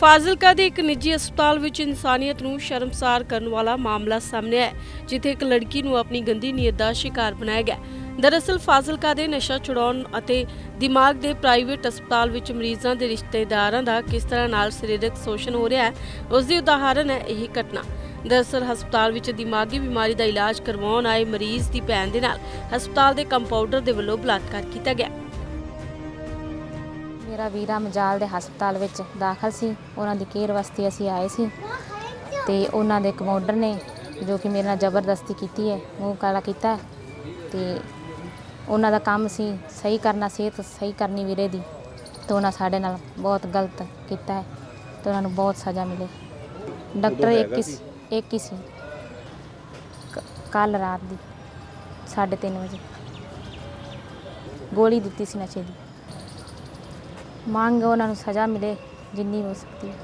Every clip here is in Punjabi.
ਫਾਜ਼ਿਲਕਾ ਦੇ ਇੱਕ ਨਿੱਜੀ ਹਸਪਤਾਲ ਵਿੱਚ ਇਨਸਾਨੀਅਤ ਨੂੰ ਸ਼ਰਮਸਾਰ ਕਰਨ ਵਾਲਾ ਮਾਮਲਾ ਸਾਹਮਣੇ ਆਇਆ, ਜਿੱਥੇ ਇੱਕ ਲੜਕੀ ਨੂੰ ਆਪਣੀ ਗੰਦੀ ਨੀਅਤ ਦਾ ਸ਼ਿਕਾਰ ਬਣਾਇਆ ਗਿਆ। ਦਰਅਸਲ, ਫਾਜ਼ਿਲਕਾ ਦੇ ਨਸ਼ਾ ਛੁਡਾਉਣ ਅਤੇ ਦਿਮਾਗ ਦੇ ਪ੍ਰਾਈਵੇਟ ਹਸਪਤਾਲ ਵਿੱਚ ਮਰੀਜ਼ਾਂ ਦੇ ਰਿਸ਼ਤੇਦਾਰਾਂ ਦਾ ਕਿਸ ਤਰ੍ਹਾਂ ਨਾਲ ਸਰੀਰਕ ਸ਼ੋਸ਼ਣ ਹੋ ਰਿਹਾ ਹੈ ਉਸ ਦੀ ਉਦਾਹਰਨ ਹੈ ਇਹ ਘਟਨਾ। ਦਰਅਸਲ, ਹਸਪਤਾਲ ਵਿੱਚ ਦਿਮਾਗੀ ਬਿਮਾਰੀ ਦਾ ਇਲਾਜ ਕਰਵਾਉਣ ਆਏ ਮਰੀਜ਼ ਦੀ ਭੈਣ ਦੇ ਨਾਲ ਹਸਪਤਾਲ ਦੇ ਕੰਪਾਊਂਡਰ ਦੇ ਵੱਲੋਂ ਬਲਾਤਕਾਰ ਕੀਤਾ ਗਿਆ। ਮੇਰਾ ਵੀਰਾ ਮਜਾਲ ਦੇ ਹਸਪਤਾਲ ਵਿੱਚ ਦਾਖਲ ਸੀ। ਉਹਨਾਂ ਦੀ ਕੇਅਰ ਵਾਸਤੇ ਅਸੀਂ ਆਏ ਸੀ ਤੇ ਉਹਨਾਂ ਦੇ ਕਮਾਉਂਡਰ ਨੇ ਜੋ ਕਿ ਮੇਰੇ ਨਾਲ ਜ਼ਬਰਦਸਤੀ ਕੀਤੀ ਹੈ ਮੂੰਹ ਕਾਲਾ ਕੀਤਾ ਤੇ ਉਹਨਾਂ ਦਾ ਕੰਮ ਸੀ ਸਹੀ ਕਰਨਾ ਸਿਹਤ ਸਹੀ ਕਰਨੀ ਵੀਰੇ ਦੀ ਤੇ ਉਹਨਾਂ ਸਾਡੇ ਨਾਲ ਬਹੁਤ ਗਲਤ ਕੀਤਾ ਹੈ ਤੇ ਉਹਨਾਂ ਨੂੰ ਬਹੁਤ ਸਜ਼ਾ ਮਿਲੇ। ਡਾਕਟਰ ਇੱਕ ਹੀ ਸੀ- ਇੱਕ ਹੀ ਸੀ। ਕੱਲ ਰਾਤ ਦੀ 3:30 ਵਜੇ। ਗੋਲੀ ਦਿੱਤੀ ਸੀ ਨਸ਼ੇ ਦੀ। ਮੰਗ ਉਹਨਾਂ ਨੂੰ ਸਜ਼ਾ ਮਿਲੇ ਜਿੰਨੀ ਹੋ ਸਕਦੀ ਹੈ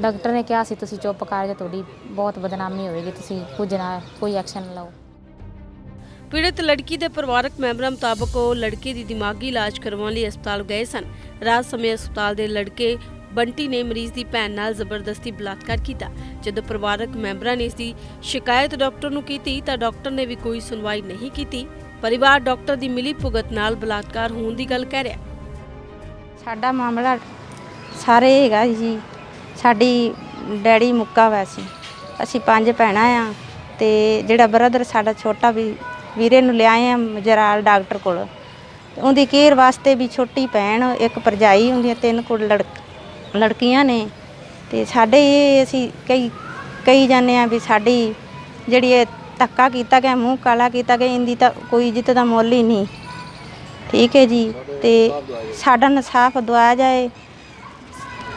ਡਾਕਟਰ ਨੇ ਕਿਹਾ ਸੀ ਤੁਸੀਂ ਚੁੱਪ ਕਰ ਜਾ ਤੁਹਾਡੀ ਬਹੁਤ ਬਦਨਾਮੀ ਹੋਵੇਗੀ ਤੁਸੀਂ ਕੁਝ ਨਾ ਕੋਈ ਐਕਸ਼ਨ ਲਓ ਪੀੜਤ ਲੜਕੀ ਦੇ ਪਰਿਵਾਰਕ ਮੈਂਬਰਾਂ ਮੁਤਾਬਕ ਉਹ ਲੜਕੇ ਦੀ ਦਿਮਾਗੀ ਇਲਾਜ ਕਰਵਾਉਣ ਲਈ ਹਸਪਤਾਲ ਗਏ ਸਨ ਰਾਤ ਸਮੇਂ ਹਸਪਤਾਲ ਦੇ ਲੜਕੇ ਬੰਟੀ ਨੇ ਮਰੀਜ਼ ਦੀ ਭੈਣ ਨਾਲ ਜ਼ਬਰਦਸਤੀ ਬਲਾਤਕਾਰ ਕੀਤਾ ਜਦੋਂ ਪਰਿਵਾਰਕ ਮੈਂਬਰਾਂ ਨੇ ਇਸ ਦੀ ਸ਼ਿਕਾਇਤ ਡਾਕਟਰ ਨੂੰ ਕੀਤੀ ਤਾਂ ਡਾਕਟਰ ਨੇ ਵੀ ਕੋਈ ਸੁਣਵਾਈ ਨਹੀਂ ਕੀਤੀ ਪਰਿਵਾਰ ਡਾਕਟਰ ਦੀ ਮਿਲੀ ਭੁਗਤ ਨਾਲ ਬਲਾਤਕਾਰ ਹੋਣ ਦੀ ਗੱਲ ਕਹਿ ਰਿਹਾ। ਸਾਡਾ ਮਾਮਲਾ ਸਾਰੇ ਹੈਗਾ ਜੀ। ਸਾਡੀ ਡੈਡੀ ਮੁੱਕਾ ਹੋਇਆ ਸੀ। ਅਸੀਂ ਪੰਜ ਭੈਣਾਂ ਆ ਤੇ ਜਿਹੜਾ ਬ੍ਰਦਰ ਸਾਡਾ ਛੋਟਾ ਵੀ ਵੀਰੇ ਨੂੰ ਲਿਆਏ ਆ ਜਰਾਲ ਡਾਕਟਰ ਕੋਲ। ਉਹਦੀ ਕੇਅਰ ਵਾਸਤੇ ਵੀ ਛੋਟੀ ਭੈਣ, ਇੱਕ ਭਰਜਾਈ ਹੁੰਦੀਆਂ ਤਿੰਨ ਕੋਲ ਲੜਕ ਲੜਕੀਆਂ ਨੇ। ਤੇ ਸਾਡੇ ਇਹ ਅਸੀਂ ਕਈ ਕਈ ਜਾਂਦੇ ਆ ਵੀ ਸਾਡੀ ਜਿਹੜੀ ਇਹ ਧੱਕਾ ਕੀਤਾ ਗਿਆ, ਮੂੰਹ ਕਾਲਾ ਕੀਤਾ ਗਿਆ, ਇਹਦੀ ਤਾਂ ਕੋਈ ਇੱਜ਼ਤ ਦਾ ਮੁੱਲ ਹੀ ਨਹੀਂ। ਠੀਕ ਹੈ ਜੀ, ਤੇ ਸਾਡਾ ਇਨਸਾਫ ਦਵਾਇਆ ਜਾਏ,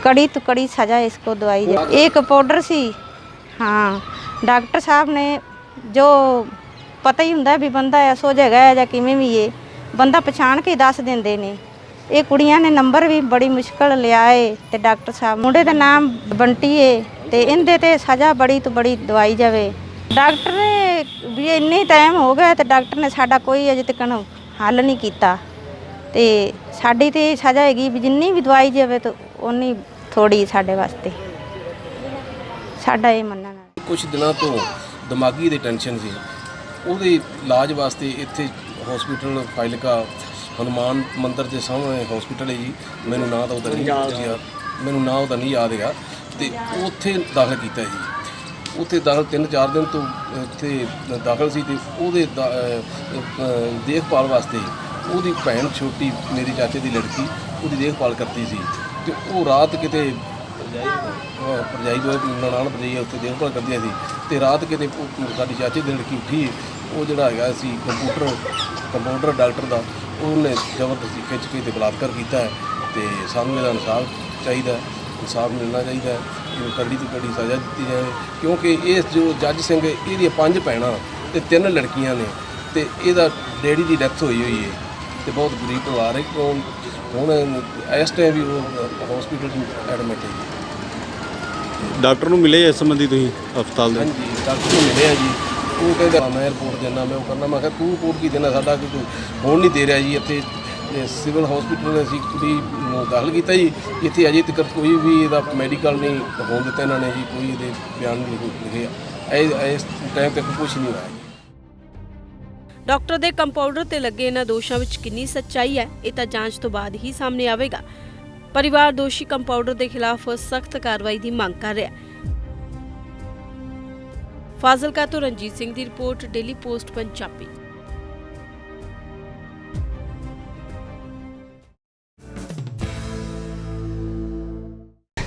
ਕੜੀ ਤੋਂ ਕੜੀ ਸਜ਼ਾ ਇਸ ਇਸਕੋ ਦਵਾਈ ਜਾਏ। ਇਹ ਇੱਕ ਪਾਊਡਰ ਸੀ। ਹਾਂ, ਡਾਕਟਰ ਸਾਹਿਬ ਨੇ ਜੋ ਪਤਾ ਹੀ ਹੁੰਦਾ ਵੀ ਬੰਦਾ ਐਸੋ ਜਗ੍ਹਾ ਹੈ ਜਾਂ ਕਿਵੇਂ ਵੀ ਏ ਬੰਦਾ ਪਛਾਣ ਕੇ ਹੀ ਦੱਸ ਦਿੰਦੇ ਨੇ। ਇਹ ਕੁੜੀਆਂ ਨੇ ਨੰਬਰ ਵੀ ਬੜੀ ਮੁਸ਼ਕਲ ਲਿਆ ਏ ਤੇ ਡਾਕਟਰ ਸਾਹਿਬ, ਮੁੰਡੇ ਦਾ ਨਾਮ ਬੰਟੀ ਏ ਤੇ ਇਹਦੇ ਤੇ ਸਜ਼ਾ ਬੜੀ ਤੋਂ ਬੜੀ ਦਵਾਈ ਜਾਵੇ। ਡਾਕਟਰ ਨੇ ਵੀ ਇੰਨੇ ਟਾਈਮ ਹੋ ਗਿਆ ਤੇ ਡਾਕਟਰ ਨੇ ਸਾਡਾ ਕੋਈ ਅਜੇ ਤੱਕ ਹੱਲ ਨਹੀਂ ਕੀਤਾ। ਤੇ ਸਾਡੀ ਤੇ ਇਹ ਸਜ਼ਾ ਹੈਗੀ ਵੀ ਜਿੰਨੀ ਵੀ ਦਵਾਈ ਜਾਵੇ ਤਾਂ ਉਨੀ ਥੋੜੀ ਸਾਡੇ ਵਾਸਤੇ। ਸਾਡਾ ਇਹ ਮੰਨਣਾ ਕੁਝ ਦਿਨਾਂ ਤੋਂ ਦਿਮਾਗੀ ਦੀ ਟੈਨਸ਼ਨ ਸੀ। ਉਹਦੇ ਇਲਾਜ ਵਾਸਤੇ ਇੱਥੇ ਹਸਪੀਟਲ ਫਾਈਲਕਾ ਹਨੂਮਾਨ ਮੰਦਿਰ ਦੇ ਸਾਹਮਣੇ ਹਸਪੀਟਲ ਹੈ ਜੀ। ਮੈਨੂੰ ਨਾਂ ਤਾਂ ਉਹਦਾ ਨਹੀਂ ਯਾਦ ਮੈਨੂੰ ਨਾਂ ਉਹਦਾ ਨਹੀਂ ਯਾਦ ਹੈਗਾ। ਤੇ ਉੱਥੇ ਦਾਖਲ ਕੀਤਾ ਜੀ। ਉੱਥੇ ਦਾਖਲ ਤਿੰਨ ਚਾਰ ਦਿਨ ਤੋਂ ਇੱਥੇ ਦਾਖਲ ਸੀ ਤੇ ਉਹਦੇ ਦਾ- ਅਹ, ਦੇਖਭਾਲ ਵਾਸਤੇ ਉਹਦੀ ਭੈਣ ਛੋਟੀ ਮੇਰੀ ਚਾਚੇ ਦੀ ਲੜਕੀ ਉਹਦੀ ਦੇਖਭਾਲ ਕਰਦੀ ਸੀ ਤੇ ਉਹ ਰਾਤ ਕਿਤੇ ਅਹ ਭਰਜਾਈ ਦੋ ਨਨਾਣ ਭਰਜਾਈ ਉੱਥੇ ਦੇਖਭਾਲ ਕਰਦੀਆਂ ਸੀ ਤੇ ਰਾਤ ਕਿਤੇ ਉਹ ਸਾਡੀ ਚਾਚੇ ਦੀ ਲੜਕੀ ਉੱਠੀ ਉਹ ਜਿਹੜਾ ਹੈਗਾ ਸੀ ਕੰਪਿਊਟਰ ਕੰਪਿਊਟਰ ਡਾਕਟਰ ਦਾ ਉਹਨੇ ਜ਼ਬਰਦਸਤੀ ਖਿੱਚ ਕੇ ਤੇ ਬਲਾਤਕਾਰ ਕੀਤਾ ਹੈ ਤੇ ਸਾਨੂੰ ਇਹਦਾ ਇਨਸਾਫ ਚਾਹੀਦਾ ਇਨਸਾਫ ਮਿਲਣਾ ਚਾਹੀਦਾ ਹੈ ਇਹਨੂੰ ਕੜੀ ਤੋਂ ਕੜੀ ਸਜ਼ਾ ਦਿੱਤੀ ਜਾਵੇ। ਕਿਉਂਕਿ ਇਹ ਜੋ ਜੱਜ ਸਿੰਘ ਇਹਦੀਆਂ ਪੰਜ ਭੈਣਾਂ ਤੇ ਤਿੰਨ ਲੜਕੀਆਂ ਨੇ ਤੇ ਇਹਦਾ ਡੈਡੀ ਦੀ ਡੈਥ ਹੋਈ ਹੋਈ ਹੈ। ਤੇ ਬਹੁਤ ਗਰੀਬ ਪਰਿਵਾਰ ਹੈ ਕਿਉਂ ਹੁਣ ਇਸ ਟਾਈਮ ਵੀ ਉਹ ਹਸਪੀਟਲ 'ਚ ਐਡਮਿਟ ਹੈ ਡਾਕਟਰ ਨੂੰ ਮਿਲੇ ਇਸ ਸੰਬੰਧੀ ਤੁਸੀਂ ਹਸਪਤਾਲ ਦੇ ਹਾਂਜੀ ਡਾਕਟਰ ਨੂੰ ਮਿਲਿਆ ਜੀ। ਉਹ ਕਹਿੰਦਾ ਮੈਂ ਰਿਪੋਰਟ ਦੇਣਾ ਮੈਂ ਉਹ ਕਰਨਾ। ਮੈਂ ਕਿਹਾ ਤੂੰ ਰਿਪੋਰਟ ਕੀ ਦੇਣਾ ਸਾਡਾ ਕੋਈ ਹੋਣ ਨਹੀਂ ਦੇ ਰਿਹਾ ਜੀ ਇੱਥੇ ਸਿਵਲ ਹਸਪੀਟਲ ਅਸੀਂ ਕੁੜੀ ਨੂੰ ਦਾਖਲ ਕੀਤਾ ਜੀ। ਇੱਥੇ ਅਜੇ ਤੱਕ ਕੋਈ ਵੀ ਇਹਦਾ ਮੈਡੀਕਲ ਨਹੀਂ ਹੋਣ ਦਿੱਤਾ ਇਹਨਾਂ ਨੇ ਜੀ, ਕੋਈ ਇਹਦੇ ਬਿਆਨ ਨਹੀਂ ਲਿਖੇ ਇਹ ਇਸ ਟਾਈਮ ਤੱਕ ਕੁਝ ਨਹੀਂ ਹੋਇਆ ਡਾਕਟਰ ਦੇ ਕੰਪਾਊਂਡਰ ਤੇ ਲੱਗੇ ਇਹਨਾਂ ਦੋਸ਼ਾਂ ਵਿੱਚ ਕਿੰਨੀ ਸੱਚਾਈ ਹੈ, ਇਹ ਤਾਂ ਜਾਂਚ ਤੋਂ ਬਾਅਦ ਹੀ ਸਾਹਮਣੇ ਆਵੇਗਾ। ਪਰਿਵਾਰ ਦੋਸ਼ੀ ਕੰਪਾਊਂਡਰ ਦੇ ਖਿਲਾਫ ਸਖਤ ਕਾਰਵਾਈ ਦੀ ਮੰਗ ਕਰ ਰਿਹਾ ਹੈ। ਫਾਜ਼ਿਲਕਾ ਤੋਂ ਰਣਜੀਤ ਸਿੰਘ ਦੀ ਰਿਪੋਰਟ, ਡੇਲੀ ਪੋਸਟ, ਪੰਜਾਬੀ।